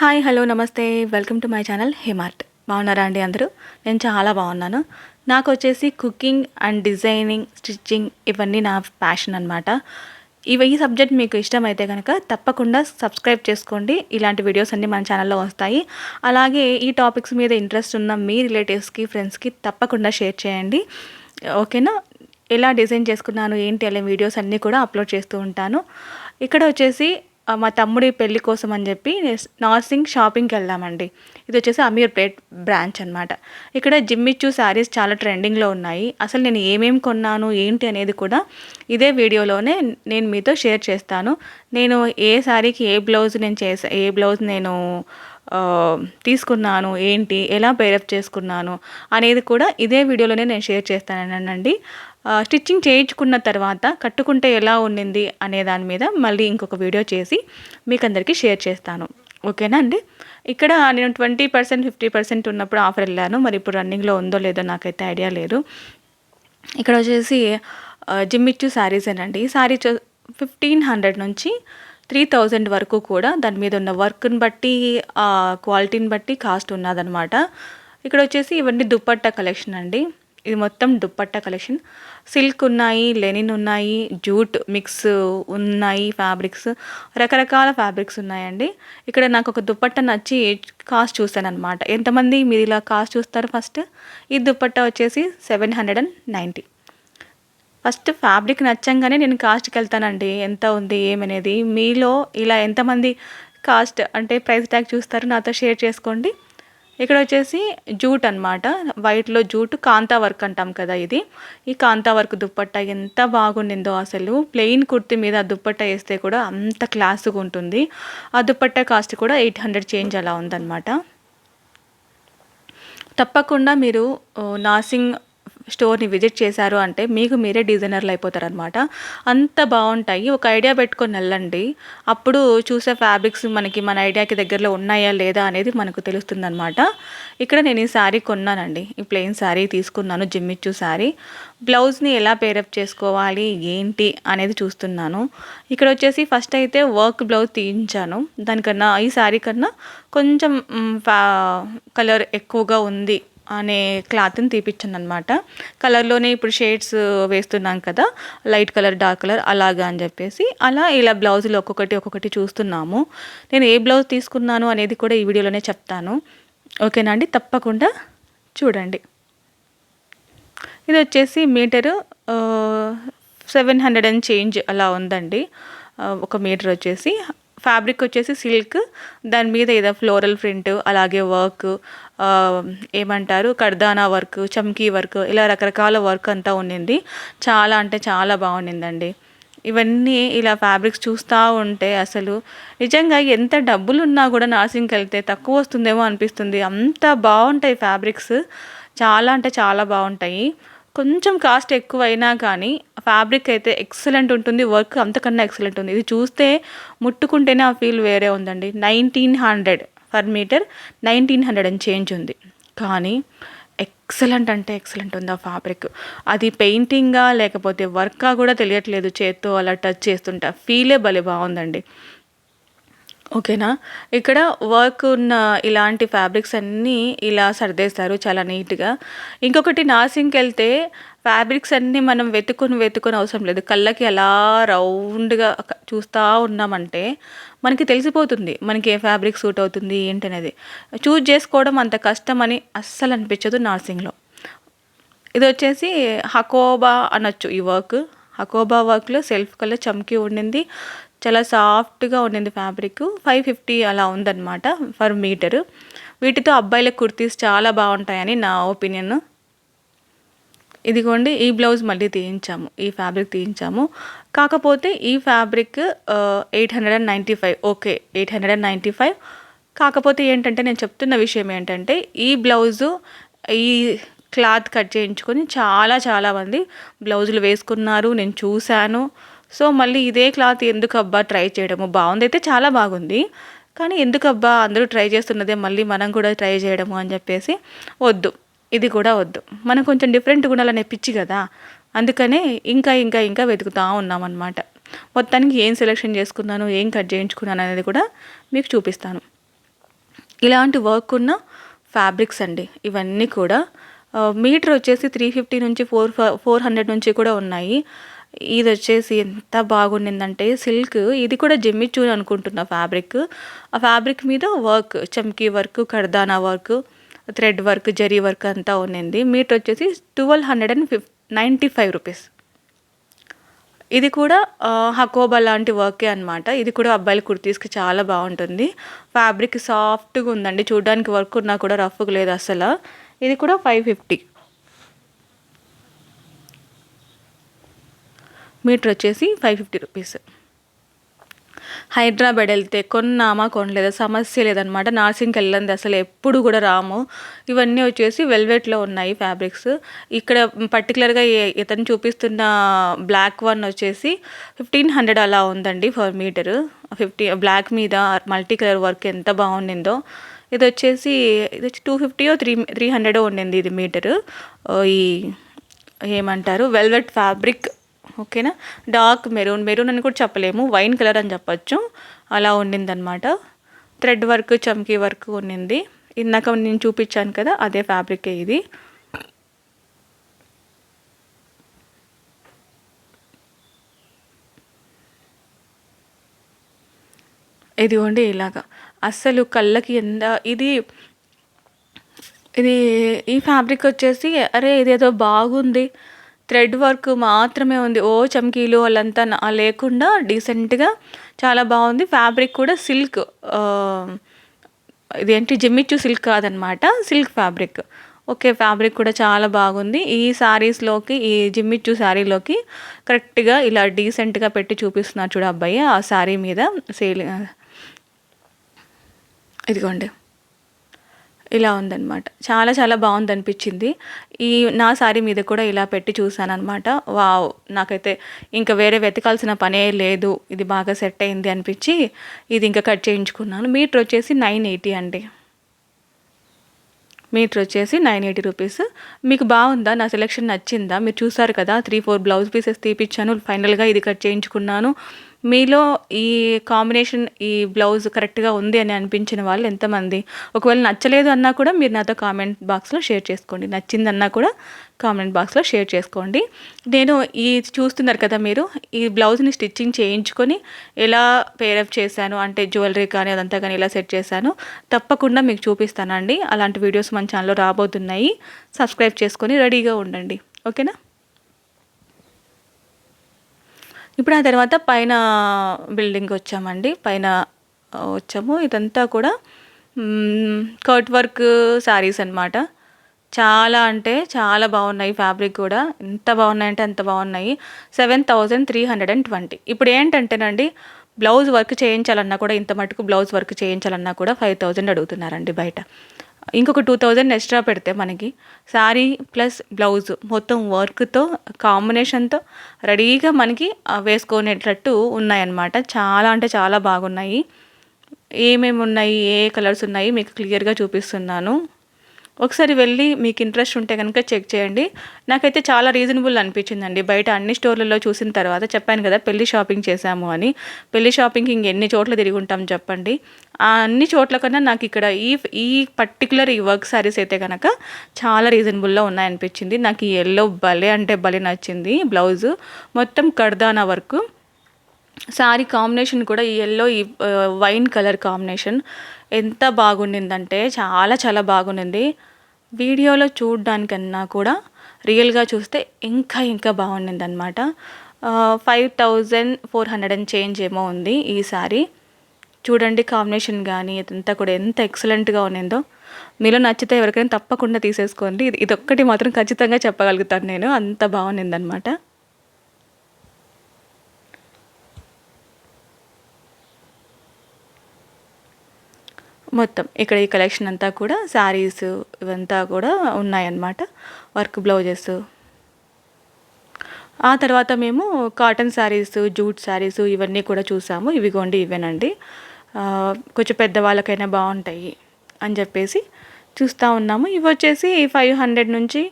Hi hello నమస్తే. Welcome to my channel హిమార్ట్. బాగున్నారా అండి అందరూ? నేను చాలా బాగున్నాను. నాకు వచ్చేసి కుకింగ్ అండ్ డిజైనింగ్ స్టిచ్చింగ్ ఇవన్నీ నా ప్యాషన్ అనమాట ఇవి ఈ సబ్జెక్ట్ మీకు ఇష్టమైతే కనుక తప్పకుండా సబ్స్క్రైబ్ చేసుకోండి. ఇలాంటి వీడియోస్ అన్నీ మన ఛానల్లో వస్తాయి. అలాగే ఈ టాపిక్స్ మీద ఇంట్రెస్ట్ ఉన్న మీ రిలేటివ్స్కి ఫ్రెండ్స్కి తప్పకుండా షేర్ చేయండి. ఓకేనా? ఎలా డిజైన్ చేసుకున్నాను ఏంటి అనే వీడియోస్ అన్నీ కూడా అప్లోడ్ చేస్తూ ఉంటాను. ఇక్కడ వచ్చేసి మా తమ్ముడి పెళ్ళి కోసం అని చెప్పి నార్సింగ్ షాపింగ్కి వెళ్ళామండి ఇది వచ్చేసి అమీర్పేట్ బ్రాంచ్ అనమాట ఇక్కడ జిమ్మిచ్చు శారీస్ చాలా ట్రెండింగ్లో ఉన్నాయి. అసలు నేను ఏమేమి కొన్నాను ఏంటి అనేది కూడా ఇదే వీడియోలోనే నేను మీతో షేర్ చేస్తాను. నేను ఏ శారీకి ఏ బ్లౌజ్ నేను చేసా ఏ బ్లౌజ్ నేను తీసుకున్నాను ఏంటి ఎలా పేరప్ చేసుకున్నాను అనేది కూడా ఇదే వీడియోలోనే నేను షేర్ చేస్తానండి స్టిచ్చింగ్ చేయించుకున్న తర్వాత కట్టుకుంటే ఎలా ఉండింది అనే దాని మీద మళ్ళీ ఇంకొక వీడియో చేసి మీకు అందరికీ షేర్ చేస్తాను. ఓకేనా అండి? ఇక్కడ నేను ట్వంటీ పర్సెంట్ ఫిఫ్టీ పర్సెంట్ ఉన్నప్పుడు ఆఫర్ వెళ్ళాను. మరి ఇప్పుడు రన్నింగ్లో ఉందో లేదో నాకైతే ఐడియా లేదు. ఇక్కడ వచ్చేసి జిమ్మిచ్చు శారీస్ అండి ఈ శారీ ఫిఫ్టీన్ హండ్రెడ్ నుంచి త్రీ థౌజండ్ వరకు కూడా దాని మీద ఉన్న వర్క్ని బట్టి ఆ క్వాలిటీని బట్టి కాస్ట్ ఉన్నదనమాట ఇక్కడ వచ్చేసి ఇవన్నీ దుప్పట్టా కలెక్షన్ అండి. ఇది మొత్తం దుప్పట్టా కలెక్షన్. సిల్క్ ఉన్నాయి లెనిన్ ఉన్నాయి జూట్ మిక్స్ ఉన్నాయి ఫ్యాబ్రిక్స్ రకరకాల ఫ్యాబ్రిక్స్ ఉన్నాయండి. ఇక్కడ నాకు ఒక దుప్పట్ట నచ్చి కాస్ట్ చూశాను అనమాట ఎంతమంది మీరు ఇలా కాస్ట్ చూస్తారు ఫస్ట్ ఈ దుప్పట్ట వచ్చేసి seven hundred and ninety first fabric నచ్చంగానే నేను కాస్ట్కి వెళ్తానండి. ఎంత ఉంది ఏమనేది? మీలో ఇలా ఎంతమంది కాస్ట్ అంటే ప్రైస్ ట్యాగ్ చూస్తారు నాతో షేర్ చేసుకోండి. ఇక్కడ వచ్చేసి జూట్ అనమాట వైట్లో జూట్ కాంతా వర్క్ అంటాం కదా ఇది. ఈ కాంతా వర్క్ దుప్పట్టా ఎంత బాగుండిందో అసలు. ప్లెయిన్ కుర్తి మీద ఆ దుప్పట్టా వేస్తే కూడా అంత క్లాస్గా ఉంటుంది. ఆ దుప్పట్టా కాస్ట్ కూడా ఎయిట్ హండ్రెడ్ చేంజ్ అలా ఉందన్నమాట. తప్పకుండా మీరు నాసింగ్ స్టోర్ని విజిట్ చేశారు అంటే మీకు మీరే డిజైనర్లు అయిపోతారనమాట అంత బాగుంటాయి. ఒక ఐడియా పెట్టుకొని వెళ్ళండి. అప్పుడు చూసే ఫ్యాబ్రిక్స్ మనకి మన ఐడియాకి దగ్గరలో ఉన్నాయా లేదా అనేది మనకు తెలుస్తుందనమాట ఇక్కడ నేను ఈ శారీ కొన్నానండి. ఈ ప్లెయిన్ శారీ తీసుకున్నాను జిమ్మిచ్చు శారీ. బ్లౌజ్ని ఎలా పేరప్ చేసుకోవాలి ఏంటి అనేది చూస్తున్నాను. ఇక్కడ వచ్చేసి ఫస్ట్ అయితే వర్క్ బ్లౌజ్ తీయించాను. దానికన్నా ఈ శారీ కన్నా కొంచెం కలర్ ఎక్కువగా ఉంది అనే క్లాత్ని తీపిచ్చాను అనమాట కలర్లోనే ఇప్పుడు షేడ్స్ వేస్తున్నాం కదా లైట్ కలర్ డార్క్ కలర్ అలాగా అని చెప్పేసి అలా ఇలా బ్లౌజులు ఒక్కొక్కటి ఒక్కొక్కటి చూస్తున్నాము. నేను ఏ బ్లౌజ్ తీసుకున్నాను అనేది కూడా ఈ వీడియోలోనే చెప్తాను. ఓకేనా అండి? తప్పకుండా చూడండి. ఇది వచ్చేసి metre seven hundred and change అలా ఉందండి. ఒక మీటర్ వచ్చేసి. ఫ్యాబ్రిక్ వచ్చేసి సిల్క్ దాని మీద ఏదో ఫ్లోరల్ ప్రింట్ అలాగే వర్క్ ఏమంటారు కర్దానా వర్క్ చమ్కీ వర్క్ ఇలా రకరకాల వర్క్ అంతా ఉండింది. చాలా అంటే చాలా బాగుండిందండి. ఇవన్నీ ఇలా ఫ్యాబ్రిక్స్ చూస్తూ ఉంటే అసలు నిజంగా ఎంత డబ్బులు ఉన్నా కూడా నర్సింగ్కి వెళ్తే తక్కువ వస్తుందేమో అనిపిస్తుంది. అంత బాగుంటాయి ఫ్యాబ్రిక్స్ చాలా అంటే చాలా బాగుంటాయి. కొంచెం కాస్ట్ ఎక్కువైనా కానీ ఫ్యాబ్రిక్ అయితే ఎక్సలెంట్ ఉంటుంది వర్క్ అంతకన్నా ఎక్సలెంట్ ఉంది. ఇది చూస్తే ముట్టుకుంటేనే ఆ ఫీల్ వేరే ఉందండి. Nineteen hundred per metre nineteen hundred అని చేంజ్ ఉంది. కానీ ఎక్సలెంట్ అంటే ఎక్సలెంట్ ఉంది ఆ ఫ్యాబ్రిక్. అది పెయింటింగా లేకపోతే వర్కా కూడా తెలియట్లేదు చేత్తో అలా టచ్ చేస్తుంటే. ఫీలే భలే బాగుందండి. ఓకేనా? ఇక్కడ వర్క్ ఉన్న ఇలాంటి ఫ్యాబ్రిక్స్ అన్నీ ఇలా సర్దేస్తారు చాలా నీట్గా ఇంకొకటి నాసింగ్కి వెళ్తే ఫ్యాబ్రిక్స్ అన్నీ మనం వెతుకుని వెతుకుని అవసరం లేదు. కళ్ళకి అలా రౌండ్గా చూస్తూ ఉన్నామంటే మనకి తెలిసిపోతుంది మనకి ఏ ఫ్యాబ్రిక్ సూట్ అవుతుంది ఏంటనేది. చూజ్ చేసుకోవడం అంత కష్టం అని అస్సలు అనిపించదు నార్సింగ్లో ఇది వచ్చేసి హకోబా అనొచ్చు ఈ వర్క్ హకోబా వర్క్లో సెల్ఫ్ కలర్ చమ్కి ఉండింది. చాలా సాఫ్ట్గా ఉండింది ఫ్యాబ్రిక్. ఫైవ్ ఫిఫ్టీ అలా ఉందన్నమాట ఫర్ మీటర్. వీటితో అబ్బాయిల కుర్తీస్ చాలా బాగుంటాయని నా ఒపీనియన్. ఇదిగోండి ఈ బ్లౌజ్ మళ్ళీ తీయించాము ఈ ఫ్యాబ్రిక్ తీయించాము. కాకపోతే ఈ fabric eight hundred and ninety five okay eight hundred and ninety five. కాకపోతే ఏంటంటే నేను చెప్తున్న విషయం ఏంటంటే ఈ బ్లౌజు ఈ క్లాత్ కట్ చేయించుకొని చాలా చాలామంది బ్లౌజులు వేసుకున్నారు నేను చూశాను. సో మళ్ళీ ఇదే క్లాత్ ఎందుకబ్బా ట్రై చేయడము? బాగుందైతే చాలా బాగుంది. కానీ ఎందుకబ్బా అందరూ ట్రై చేస్తున్నదే మళ్ళీ మనం కూడా ట్రై చేయడము అని చెప్పేసి వద్దు. ఇది కూడా వద్దు. మనం కొంచెం డిఫరెంట్ ఉండాలనే పిచ్చి కదా. అందుకనే ఇంకా ఇంకా ఇంకా వెతుకుతూ ఉన్నామన్నమాట. మొత్తానికి ఏం సెలెక్షన్ చేసుకున్నాను ఏం కట్ చేయించుకున్నాను అనేది కూడా మీకు చూపిస్తాను. ఇలాంటి వర్క్ ఉన్న ఫ్యాబ్రిక్స్ అండి. ఇవన్నీ కూడా మీటర్ వచ్చేసి త్రీ ఫిఫ్టీ నుంచి ఫోర్ ఫోర్ హండ్రెడ్ నుంచి కూడా ఉన్నాయి. ఇది వచ్చేసి ఎంత బాగుండిందంటే సిల్క్ ఇది కూడా జెమ్మిచూన్ అనుకుంటున్న ఫ్యాబ్రిక్ ఆ ఫ్యాబ్రిక్ మీద వర్క్ చమ్కీ work కర్దానా work thread work zari work అంతా ఉన్నింది మీటర్ వచ్చేసి twelve hundred and fif ninety five rupees ఇది కూడా హకోబా లాంటి వర్కే అనమాట ఇది కూడా అబ్బాయిల కుర్తీస్కి చాలా బాగుంటుంది. ఫ్యాబ్రిక్ సాఫ్ట్గా ఉందండి. చూడడానికి వర్క్ ఉన్నా కూడా రఫ్గా లేదు అసలు. ఇది కూడా ఫైవ్ ఫిఫ్టీ మీటర్ వచ్చేసి ఫైవ్ ఫిఫ్టీ రూపీస్. హైదరాబాద్ వెళ్తే కొన్నామా కొనలేదా సమస్య లేదనమాట నార్సింగ్కి వెళ్ళండి అసలు ఎప్పుడు కూడా రాము. ఇవన్నీ వచ్చేసి వెల్వెట్లో ఉన్నాయి ఫ్యాబ్రిక్స్. ఇక్కడ పర్టికులర్గా ఇతను చూపిస్తున్న బ్లాక్ వన్ వచ్చేసి ఫిఫ్టీన్ హండ్రెడ్ అలా ఉందండి ఫర్ మీటర్. ఫిఫ్టీ బ్లాక్ మీద మల్టీ కలర్ వర్క్ ఎంత బాగుండిందో. ఇది వచ్చేసి ఇది వచ్చి టూ ఫిఫ్టీయో త్రీ త్రీ హండ్రెడో ఉండింది ఇది మీటరు. ఈ ఏమంటారు? వెల్వెట్ ఫ్యాబ్రిక్ ఓకేనా? Dark maroon. మెరూన్ అని కూడా చెప్పలేము. వైన్ కలర్ అని చెప్పచ్చు. అలా ఉండిందనమాట థ్రెడ్ వర్క్ చమ్కీ వర్క్ ఉండింది. ఇందాక నేను చూపించాను కదా అదే ఫ్యాబ్రికే ఇది. ఇదిగోండి ఇలాగా. అస్సలు కళ్ళకి ఎంత ఇది ఇది ఈ ఫ్యాబ్రిక్ వచ్చేసి అరే ఇదేదో బాగుంది. థ్రెడ్ వర్క్ మాత్రమే ఉంది. ఓ చమ్కీలు వాళ్ళంతా లేకుండా డీసెంట్గా చాలా బాగుంది. ఫ్యాబ్రిక్ కూడా సిల్క్ ఇదేంటి? జిమ్మిచ్చు సిల్క్ కాదనమాట. Silk fabric. ఓకే ఫ్యాబ్రిక్ కూడా చాలా బాగుంది. ఈ శారీస్లోకి ఈ జిమ్మిచ్చు శారీలోకి కరెక్ట్గా ఇలా డీసెంట్గా పెట్టి చూపిస్తున్నారు చూడు అబ్బాయి. ఆ శారీ మీద సేల్ ఇదిగోండి. ఇలా ఉందన్నమాట. చాలా చాలా బాగుంది అనిపించింది ఈ నా సారీ మీద కూడా ఇలా పెట్టి చూసాను అనమాట వావ్ నాకైతే ఇంకా వేరే వెతకాల్సిన పనే లేదు. ఇది బాగా సెట్ అయింది అనిపించి ఇది ఇంకా కట్ చేయించుకున్నాను. మీటర్ వచ్చేసి నైన్ ఎయిటీ అండి. మీటర్ వచ్చేసి నైన్ ఎయిటీ రూపీస్. మీకు బాగుందా? నా సెలెక్షన్ నచ్చిందా? మీరు చూసారు కదా త్రీ ఫోర్ బ్లౌజ్ పీసెస్ తీపిచ్చాను. ఫైనల్గా ఇది కట్ చేయించుకున్నాను. మీలో ఈ కాంబినేషన్ ఈ బ్లౌజ్ కరెక్ట్గా ఉంది అని అనిపించిన వాళ్ళు ఎంతమంది? ఒకవేళ నచ్చలేదు అన్నా కూడా మీరు నాతో కామెంట్ బాక్స్లో షేర్ చేసుకోండి. నచ్చిందన్నా కూడా కామెంట్ బాక్స్లో షేర్ చేసుకోండి. నేను ఈ చూస్తున్నారు కదా మీరు ఈ బ్లౌజ్ని స్టిచ్చింగ్ చేయించుకొని ఎలా పేరప్ చేశాను? అంటే జ్యువెలరీ కానీ అదంతా కానీ ఎలా సెట్ చేశాను? తప్పకుండా మీకు చూపిస్తానండి. అలాంటి వీడియోస్ మన ఛానల్లో రాబోతున్నాయి. సబ్స్క్రైబ్ చేసుకొని రెడీగా ఉండండి. ఓకేనా? ఇప్పుడు ఆ తర్వాత పైన బిల్డింగ్ వచ్చామండి. పైన వచ్చాము. ఇదంతా కూడా కర్ట్ వర్క్ శారీస్ అనమాట చాలా అంటే చాలా బాగున్నాయి ఫ్యాబ్రిక్ కూడా. ఎంత బాగున్నాయంటే అంత బాగున్నాయి. Seven thousand three hundred and twenty ఇప్పుడు ఏంటంటేనండి బ్లౌజ్ వర్క్ చేయించాలన్నా కూడా ఇంత మటుకు బ్లౌజ్ వర్క్ చేయించాలన్నా కూడా ఫైవ్ థౌజండ్ అడుగుతున్నారండి బయట. ఇంకొక టూ థౌజండ్ ఎక్స్ట్రా పెడితే మనకి. శారీ ప్లస్ బ్లౌజ్ మొత్తం వర్క్తో కాంబినేషన్తో రెడీగా మనకి వేసుకునేటట్టు ఉన్నాయన్నమాట. చాలా అంటే చాలా బాగున్నాయి. ఏమేమి ఉన్నాయి ఏ కలర్స్ ఉన్నాయి మీకు క్లియర్గా చూపిస్తున్నాను. ఒకసారి వెళ్ళి మీకు ఇంట్రెస్ట్ ఉంటే కనుక చెక్ చేయండి. నాకైతే చాలా రీజనబుల్ అనిపించిందండి. బయట అన్ని స్టోర్లలో చూసిన తర్వాత చెప్పాను కదా పెళ్ళి షాపింగ్ చేశాము అని. పెళ్ళి షాపింగ్కి ఇంకెన్ని చోట్ల తిరిగి ఉంటాం చెప్పండి. ఆ అన్ని చోట్ల కన్నా నాకు ఇక్కడ ఈ ఈ పర్టికులర్ ఈ వర్క్ శారీస్ అయితే కనుక చాలా రీజనబుల్లో ఉన్నాయనిపించింది. నాకు ఈ ఎల్లో భలే అంటే భలే నచ్చింది బ్లౌజు మొత్తం కర్దానా వర్క్ శారీ కాంబినేషన్ కూడా ఈ ఎల్లో ఈ వైన్ కలర్ కాంబినేషన్ ఎంత బాగుండిందంటే చాలా చాలా బాగుండింది. వీడియోలో చూడడానికన్నా కూడా రియల్గా చూస్తే ఇంకా ఇంకా బాగుండింది అనమాట five thousand four hundred and change ఏమో ఉంది ఈ సారీ. చూడండి కాంబినేషన్ కానీ ఇదంతా కూడా ఎంత ఎక్సలెంట్గా ఉన్నిందో. మీలో నచ్చితే ఎవరికైనా తప్పకుండా తీసేసుకోండి. ఇది ఇదొక్కటి మాత్రం ఖచ్చితంగా చెప్పగలుగుతాను నేను. అంత బాగుండిందనమాట మొత్తం ఇక్కడ ఈ కలెక్షన్ అంతా కూడా శారీస్ ఇవంతా కూడా ఉన్నాయన్నమాట. వర్క్ బ్లౌజెస్ ఆ తర్వాత మేము కాటన్ శారీస్ జూట్ శారీస్ ఇవన్నీ కూడా చూసాము. ఇవిగోండి ఇవేనండి. కొంచెం పెద్దవాళ్ళకైనా బాగుంటాయి అని చెప్పేసి చూస్తూ ఉన్నాము. ఇవి వచ్చేసి ఫైవ్ హండ్రెడ్ నుంచి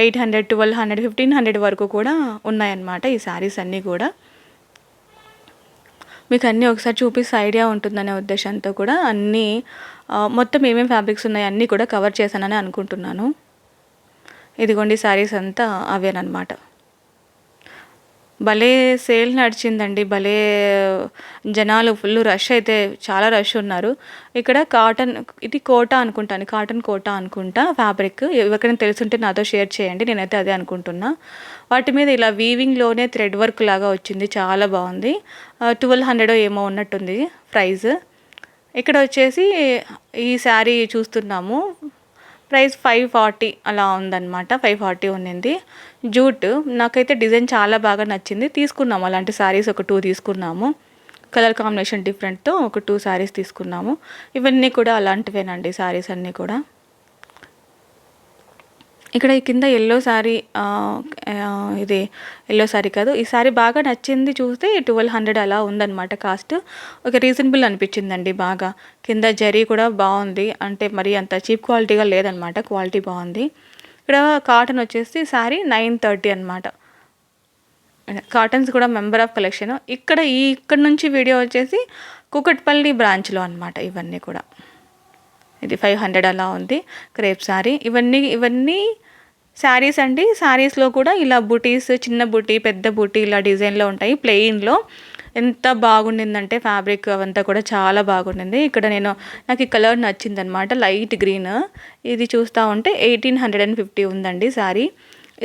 eight hundred twelve hundred fifteen hundred వరకు కూడా ఉన్నాయన్నమాట ఈ శారీస్ అన్నీ కూడా. మీకు అన్నీ ఒకసారి చూపిస్తే ఐడియా ఉంటుందనే ఉద్దేశంతో కూడా అన్నీ మొత్తం ఏమేమి ఫ్యాబ్రిక్స్ ఉన్నాయి అన్నీ కూడా కవర్ చేశానని అనుకుంటున్నాను. ఇదిగోండి శారీస్ అంతా అవేనమాట భలే సేల్ నడిచిందండి భలే జనాలు ఫుల్ రష్ అయితే చాలా రష్ ఉన్నారు. ఇక్కడ కాటన్ ఇది కోట అనుకుంటాను కాటన్ కోట అనుకుంటా ఫ్యాబ్రిక్ ఎవరికైనా తెలుసుంటే నాతో షేర్ చేయండి నేనైతే అదే అనుకుంటున్నా. వాటి మీద ఇలా వీవింగ్లోనే థ్రెడ్ వర్క్ లాగా వచ్చింది చాలా బాగుంది. ట్వెల్వ్ హండ్రెడ్ ఏమో ఉన్నట్టుంది ప్రైస్ ఇక్కడ వచ్చేసి ఈ శారీ చూస్తున్నాము ప్రైస్ ఫైవ్ ఫార్టీ అలా ఉందన్నమాట. ఫైవ్ ఫార్టీ ఉన్నింది. జూట్ నాకైతే డిజైన్ చాలా బాగా నచ్చింది. తీసుకున్నాము. అలాంటి శారీస్ ఒక టూ తీసుకున్నాము. కలర్ కాంబినేషన్ డిఫరెంట్తో ఒక టూ శారీస్ తీసుకున్నాము. ఇవన్నీ కూడా అలాంటివేనండి శారీస్ అన్నీ కూడా. ఇక్కడ ఈ కింద ఎల్లో శారీ ఇది ఎల్లో శారీ కాదు. ఈ శారీ బాగా నచ్చింది చూస్తే ట్వెల్వ్ హండ్రెడ్ అలా ఉందన్నమాట కాస్ట్. ఒక రీజనబుల్ అనిపించిందండి బాగా. కింద జరీ కూడా బాగుంది. అంటే మరి అంత చీప్ క్వాలిటీగా లేదనమాట క్వాలిటీ బాగుంది. ఇక్కడ కాటన్ వచ్చేసి శారీ నైన్ థర్టీ అనమాట కాటన్స్ కూడా మెంబర్ ఆఫ్ కలెక్షన్ ఇక్కడ ఈ ఇక్కడ నుంచి వీడియో వచ్చేసి కుకట్పల్లి బ్రాంచ్లో అనమాట ఇవన్నీ కూడా. ఇది ఫైవ్ హండ్రెడ్ అలా ఉంది. క్రేప్ శారీ ఇవన్నీ ఇవన్నీ శారీస్ అండి. శారీస్లో కూడా ఇలా బుటీస్ చిన్న బుటీ పెద్ద బుటీ ఇలా డిజైన్లో ఉంటాయి. ప్లెయిన్లో ఎంత బాగుండిందంటే ఫ్యాబ్రిక్ అవంతా కూడా చాలా బాగుండింది. ఇక్కడ నేను నాకు ఈ కలర్ నచ్చిందనమాట లైట్ గ్రీన్ ఇది చూస్తూ ఉంటే ఎయిటీన్ హండ్రెడ్ అండ్ ఫిఫ్టీ ఉందండి శారీ.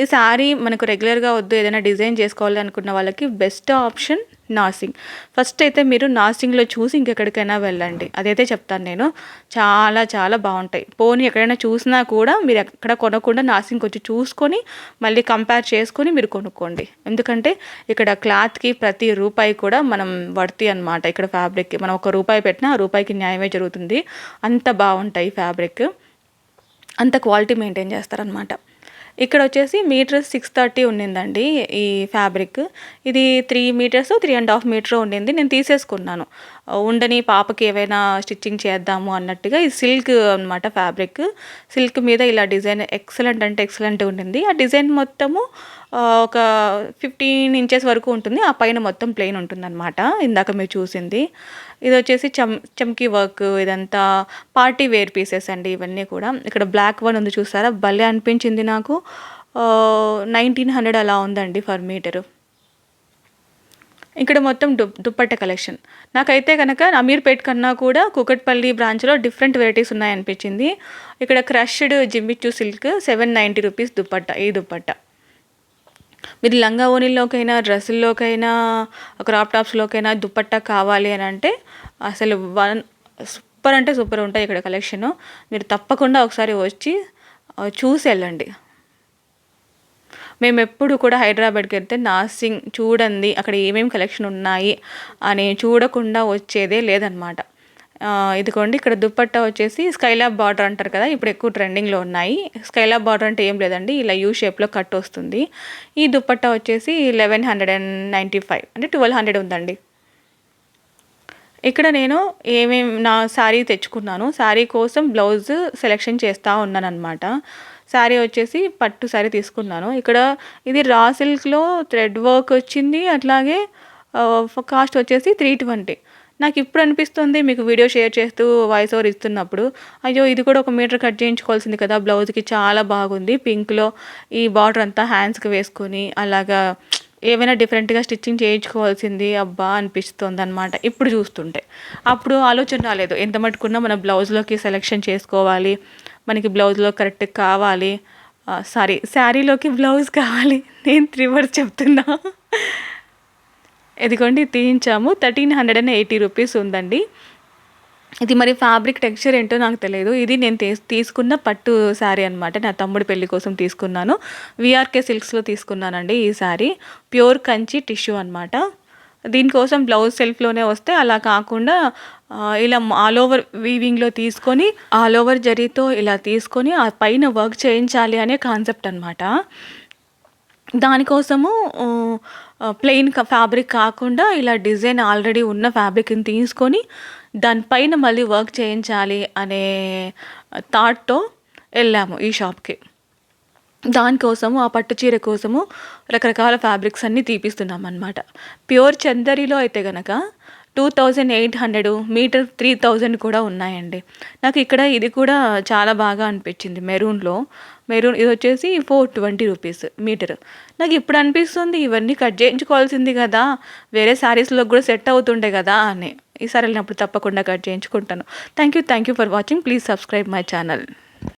ఈ శారీ మనకు రెగ్యులర్గా వద్దు ఏదైనా డిజైన్ చేసుకోవాలి అనుకున్న వాళ్ళకి బెస్ట్ ఆప్షన్ నాసింగ్ ఫస్ట్ అయితే మీరు నాసింగ్లో చూసి ఇంకెక్కడికైనా వెళ్ళండి. అదైతే చెప్తాను నేను. చాలా చాలా బాగుంటాయి. పోనీ ఎక్కడైనా చూసినా కూడా మీరు ఎక్కడ కొనకుండా నాసింగ్ వచ్చి చూసుకొని మళ్ళీ కంపేర్ చేసుకొని మీరు కొనుక్కోండి. ఎందుకంటే ఇక్కడ క్లాత్కి ప్రతి రూపాయి కూడా మనం వర్తి అనమాట ఇక్కడ ఫ్యాబ్రిక్కి మనం ఒక రూపాయి పెట్టినా ఆ రూపాయికి న్యాయమే జరుగుతుంది. అంత బాగుంటాయి ఫ్యాబ్రిక్. అంత క్వాలిటీ మెయింటైన్ చేస్తారనమాట ఇక్కడ వచ్చేసి మీటర్స్ సిక్స్ థర్టీ ఉండిందండి ఈ ఫ్యాబ్రిక్. ఇది three metres three and half metre ఉండింది నేను తీసేసుకున్నాను. ఉండని పాపకి ఏవైనా స్టిచ్చింగ్ చేద్దాము అన్నట్టుగా ఈ సిల్క్ అనమాట ఫ్యాబ్రిక్. సిల్క్ మీద ఇలా డిజైన్ ఎక్సలెంట్ అంటే ఎక్సలెంట్ ఉండింది ఆ డిజైన్ మొత్తము ఒక ఫిఫ్టీన్ ఇంచెస్ వరకు ఉంటుంది. ఆ పైన మొత్తం ప్లెయిన్ ఉంటుందన్నమాట. ఇందాక మీరు చూసింది. ఇది వచ్చేసి చమ్ చమ్కీ వర్క్ ఇదంతా పార్టీ వేర్ పీసెస్ అండి ఇవన్నీ కూడా. ఇక్కడ బ్లాక్ వన్ ఉంది చూసారా? భలే అనిపించింది నాకు. నైన్టీన్ హండ్రెడ్ అలా ఉందండి ఫర్ మీటరు. ఇక్కడ మొత్తం దు దుప్పట్ట కలెక్షన్. నాకైతే కనుక అమీర్పేట్ కన్నా కూడా కుకట్పల్లి బ్రాంచ్లో డిఫరెంట్ వెరైటీస్ ఉన్నాయనిపించింది. ఇక్కడ crushed jimmy choo silk seven ninety rupees dupatta ఈ దుప్పట్ట. మీరు లంగా ఓణీల్లోకైనా డ్రెస్సుల్లోకైనా క్రాప్ టాప్స్లోకైనా దుప్పట్టా కావాలి అని అంటే అసలు వన్ సూపర్ అంటే సూపర్ ఉంటాయి ఇక్కడ కలెక్షన్. మీరు తప్పకుండా ఒకసారి వచ్చి చూసి వెళ్ళండి. మేము ఎప్పుడు కూడా హైదరాబాద్కి వెళ్తే నాసింగ్ చూడండి అక్కడ ఏమేమి కలెక్షన్ ఉన్నాయి అని చూడకుండా వచ్చేదే లేదనమాట ఇదిగోండి ఇక్కడ దుప్పట్టా వచ్చేసి స్కైలాబ్ బార్డర్ అంటారు కదా ఇప్పుడు ఎక్కువ ట్రెండింగ్లో ఉన్నాయి. స్కైలాబ్ బార్డర్ అంటే ఏం లేదండి ఇలా యూ షేప్లో కట్ వస్తుంది. ఈ దుప్పట్టా వచ్చేసి eleven hundred and ninety five అంటే ట్వెల్వ్ హండ్రెడ్ ఉందండి. ఇక్కడ నేను ఏమేమి నా శారీ తెచ్చుకున్నాను. శారీ కోసం బ్లౌజ్ సెలెక్షన్ చేస్తూ ఉన్నాను అనమాట శారీ వచ్చేసి పట్టు శారీ తీసుకున్నాను. ఇక్కడ ఇది రా సిల్క్లో థ్రెడ్ వర్క్ వచ్చింది అట్లాగే కాస్ట్ వచ్చేసి త్రీ ట్వంటీ. నాకు ఇప్పుడు అనిపిస్తుంది మీకు వీడియో షేర్ చేస్తూ వాయిస్ ఓవర్ ఇస్తున్నప్పుడు అయ్యో ఇది కూడా ఒక మీటర్ కట్ చేయించుకోవాల్సింది కదా బ్లౌజ్కి చాలా బాగుంది పింక్లో ఈ బార్డర్ అంతా హ్యాండ్స్కి వేసుకొని అలాగా ఏమైనా డిఫరెంట్గా స్టిచ్చింగ్ చేయించుకోవాల్సింది అబ్బా అనిపిస్తుంది అనమాట ఇప్పుడు చూస్తుంటే. అప్పుడు ఆలోచన రాలేదు ఎంత మట్టుకున్నా మన బ్లౌజ్లోకి సెలెక్షన్ చేసుకోవాలి మనకి బ్లౌజ్లో కరెక్ట్ కావాలి సారీ శారీలోకి బ్లౌజ్ కావాలి నేను త్రీ వర్డ్స్ చెప్తున్నా. ఇదిగోండి తీయించాము. Thirteen hundred and eighty rupees ఉందండి. ఇది మరి ఫ్యాబ్రిక్ టెక్స్చర్ ఏంటో నాకు తెలియదు. ఇది నేను తీసుకున్న పట్టు శారీ అనమాట నా తమ్ముడి పెళ్ళి కోసం తీసుకున్నాను. విఆర్కే సిల్క్స్లో తీసుకున్నానండి ఈ శారీ ప్యూర్ కంచి టిష్యూ అనమాట దీనికోసం బ్లౌజ్ సెల్ఫ్లోనే వస్తే అలా కాకుండా ఇలా ఆల్ ఓవర్ వీవింగ్లో తీసుకొని ఆల్ ఓవర్ జరీతో ఇలా తీసుకొని ఆ పైన వర్క్ చేయించాలి అనే కాన్సెప్ట్ అనమాట దానికోసము ప్లెయిన్ ఫ్యాబ్రిక్ కాకుండా ఇలా డిజైన్ ఆల్రెడీ ఉన్న ఫ్యాబ్రిక్ని తీసుకొని దానిపైన మళ్ళీ వర్క్ చేయించాలి అనే థాట్తో వెళ్ళాము ఈ షాప్కి. దానికోసము ఆ పట్టు చీర కోసము రకరకాల ఫ్యాబ్రిక్స్ అన్నీ తీపిస్తున్నాం అనమాట ప్యూర్ చందరిలో అయితే గనక two thousand eight hundred metre three thousand కూడా ఉన్నాయండి. నాకు ఇక్కడ ఇది కూడా చాలా బాగా అనిపించింది మెరూన్లో. మెరూన్ ఇది వచ్చేసి ఫోర్ ట్వంటీ రూపీస్ మీటర్ నాకు ఇప్పుడు అనిపిస్తుంది ఇవన్నీ కట్ చేయించుకోవాల్సింది కదా. వేరే శారీస్లో కూడా సెట్ అవుతుండే కదా అని. ఈసారి వెళ్ళినప్పుడు తప్పకుండా cut చేయించుకుంటాను. Thank you thank you for watching please subscribe my channel